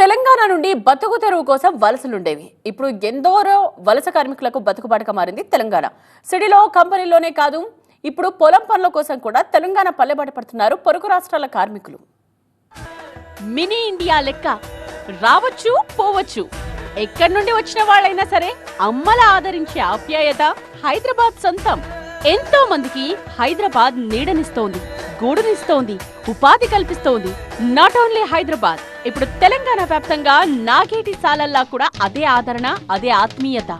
తెలంగాణ నుండి బతుకు తెరువు కోసం వలసలుండేవి. ఇప్పుడు ఎందరో వలస కార్మికులకు బతుకుబాటుగా మారింది తెలంగాణ. సిటీలో కంపెనీలోనే కాదు ఇప్పుడు పొలం పనుల కోసం కూడా తెలంగాణ పల్లెబాట పడుతున్నారు పొరుగు రాష్ట్రాల కార్మికులు. మినీ ఇండియా లెక్క రావచ్చు పోవచ్చు. ఎక్కడి నుండి వచ్చిన వాళ్ళైనా సరే అమ్మల ఆదరించే ఆప్యాయత హైదరాబాద్ సొంతం. ఎంతో మందికి హైదరాబాద్ నీడనిస్తోంది గూడునిస్తోంది ఉపాధి కల్పిస్తోంది. నాట్ ఓన్లీ హైదరాబాద్ ఇప్పుడు తెలంగాణ వ్యాప్తంగా నాగేటి సాలల్లా కూడా అదే ఆదరణ అదే ఆత్మీయత.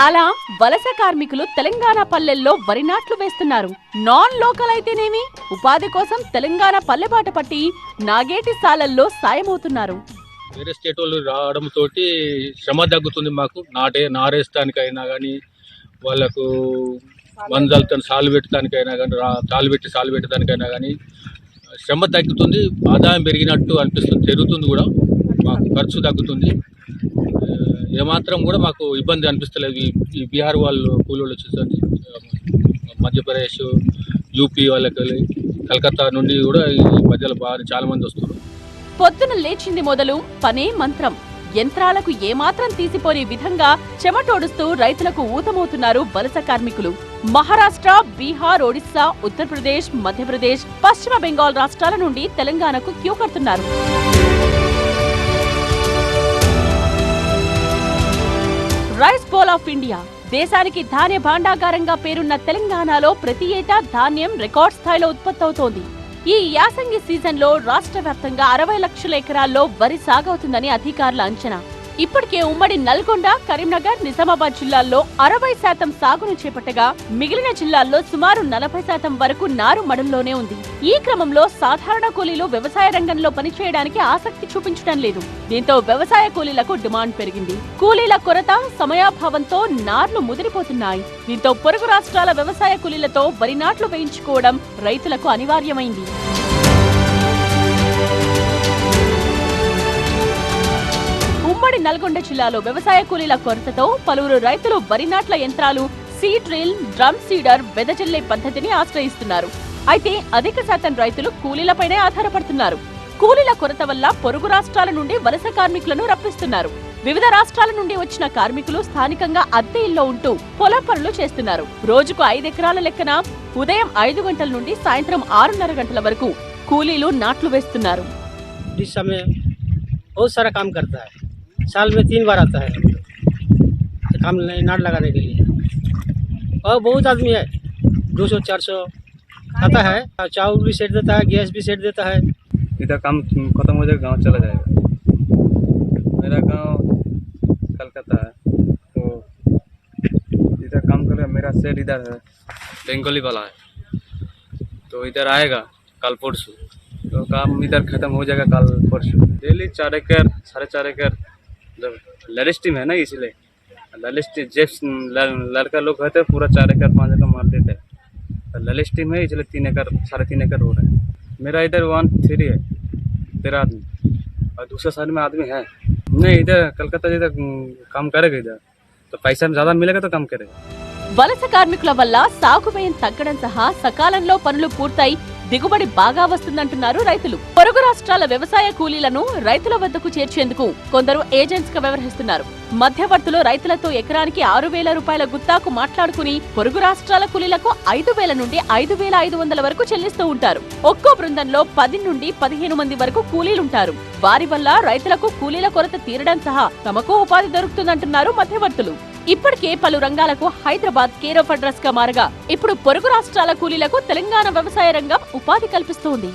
అలా వలస కార్మికులు తెలంగాణ పల్లెల్లో వరి నాట్లు వేస్తున్నారు. నాన్ లోకల్ అయితేనేమి? ఉపాధి కోసం తెలంగాణ పల్లెబాట పట్టి నాగేటి సాలల్లో సాయమవుతున్నారు. వేరే స్టేట్ వాళ్ళు రావడం తోటి శ్రమ తగ్గుతుంది మాకు. నాటే నారేస్తానికైనా కానీ వాళ్ళకు మంజాలతో సాలు పెట్టడానికైనా కానీ రా- తాలు పెట్టి సాలు పెట్టడానికైనా కానీ శ్రమ తగ్గుతుంది ఆదాయం పెరిగినట్టు అనిపిస్తుంది పెరుగుతుంది కూడా. మాకు ఖర్చు తగ్గుతుంది. ఏమాత్రం కూడా మాకు ఇబ్బంది అనిపిస్తలేదు. ఈ- ఈ బీహార్ వాళ్ళు కూలీలు వచ్చేసరికి మధ్యప్రదేశ్ యూపీ వాళ్ళకి కలకత్తా నుండి కూడా ఈ మధ్యలో బాగా చాలా మంది వస్తున్నారు. పొద్దున లేచింది మొదలు పనే మంత్రం. యంత్రాలకు ఏమాత్రం తీసిపోని విధంగా చెమటోడుస్తూ రైతులకు ఊతమవుతున్నారు వలస కార్మికులు. మహారాష్ట్ర బీహార్ ఒడిశా ఉత్తరప్రదేశ్ మధ్యప్రదేశ్ పశ్చిమ బెంగాల్ రాష్ట్రాల నుండి తెలంగాణకు క్యూ కడుతున్నారు. రైస్ బౌల్ ఆఫ్ ఇండియా దేశానికి ధాన్య భాండాగారంగా పేరున్న తెలంగాణలో ప్రతి ఏటా ధాన్యం రికార్డ్ స్థాయిలో ఉత్పత్తవుతోంది. ఈ యాసంగి సీజన్లో రాష్ట్ర వ్యాప్తంగా అరవై లక్షల ఎకరాల్లో వరి సాగవుతుందని అధికారుల అంచనా. ఇప్పటికే ఉమ్మడి నల్గొండ కరీంనగర్ నిజామాబాద్ జిల్లాల్లో అరవై శాతం సాగును చేపట్టగా మిగిలిన జిల్లాల్లో సుమారు నలభై శాతం వరకు నారు మడంలోనే ఉంది. ఈ క్రమంలో సాధారణ కూలీలు వ్యవసాయ రంగంలో పనిచేయడానికి ఆసక్తి చూపించడం లేదు. దీంతో వ్యవసాయ కూలీలకు డిమాండ్ పెరిగింది. కూలీల కొరత సమయాభావంతో నార్లు ముదిరిపోతున్నాయి. దీంతో పొరుగు రాష్ట్రాల వ్యవసాయ కూలీలతో వరి నాట్లు వేయించుకోవడం రైతులకు అనివార్యమైంది. నల్గొండ జిల్లాలో వ్యవసాయ కూలీల కొరతతో పలువురు రైతులు వరి నాట్ల యంత్రాలు సీడ్ డ్రిల్ డ్రమ్ సీడర్ వెదజల్లే పద్ధతిని ఆశ్రయిస్తున్నారు అయితే అధిక శాతం రైతులు కూలీలపైనే ఆధారపడుతున్నారు కూలీల కొరత వల్ల పొరుగు రాష్ట్రాల నుండి వలస కార్మికులను రప్పిస్తున్నారు వివిధ రాష్ట్రాల నుండి వచ్చిన కార్మికులు స్థానికంగా అద్దె ఇల్లో ఉంటూ పొలం పనులు చేస్తున్నారు రోజుకు ఐదెకరాల లెక్కన ఉదయం ఐదు గంటల నుండి సాయంత్రం ఆరున్నర గంటల వరకు కూలీలు నాట్లు వేస్తున్నారు इस समय बहुत सारा काम करता है साल में तीन बार आता है। काम नहीं- नाट लगाने के लिए। और बहुत आदमी है। दो सौ चार सौ। आता है। चावल भी सेट देता है गैस भी सेट देता है। इधर काम खत्म हो जाएगा गाँव चला जाएगा। मेरा गाँव कलकत्ता है तो इधर काम करेगा मेरा सेट इधर है। बेंगोली वाला है। तो इधर आएगा कल परसों। तो काम इधर खत्म हो जाएगा कल परसों। डेली चार एकड़ साढ़े चार एकड़। जब लेडिस टीम है ना इसलिए लेडिस टीम जेस लड़का लोग रहते हैं पूरा चार एकड़ पाँच एकड़ मार देते हैं ललिस टीम है इसलिए तीन एकड़ साढ़े तीन एकड़ रोड है मेरा इधर वन थ्री है तेरह आदमी और दूसरा साइड में आदमी है नहीं इधर कलकत्ता इधर हम्म, काम करेगा इधर तो पैसा ज़्यादा मिलेगा तो काम करेगा వలస కార్మికుల వల్ల సాగు వ్యయం తగ్గడం సహా సకాలంలో పనులు పూర్తయి దిగుబడి బాగా వస్తుందంటున్నారు రైతులు. పొరుగు రాష్ట్రాల వ్యవసాయ కూలీలను రైతుల వద్దకు చేర్చేందుకు కొందరు ఏజెంట్స్గా వ్యవహరిస్తున్నారు. మధ్యవర్తులు రైతులతో ఎకరానికి ఆరు వేల రూపాయల గుత్తాకు మాట్లాడుకుని పొరుగు రాష్ట్రాల కూలీలకు ఐదు వేల నుండి ఐదు వేల ఐదు వందల వరకు చెల్లిస్తూ ఉంటారు. ఒక్కో బృందంలో పది నుండి పదిహేను మంది వరకు కూలీలుంటారు. వారి వల్ల రైతులకు కూలీల కొరత తీరడం సహా తమకు ఉపాధి దొరుకుతుందంటున్నారు మధ్యవర్తులు. ఇప్పటికే పలు రంగాలకు హైదరాబాద్ కేర్ ఆఫ్ అడ్రస్గా మారగా ఇప్పుడు పొరుగు రాష్ట్రాల కూలీలకు తెలంగాణ వ్యవసాయ రంగం ఉపాధి కల్పిస్తోంది.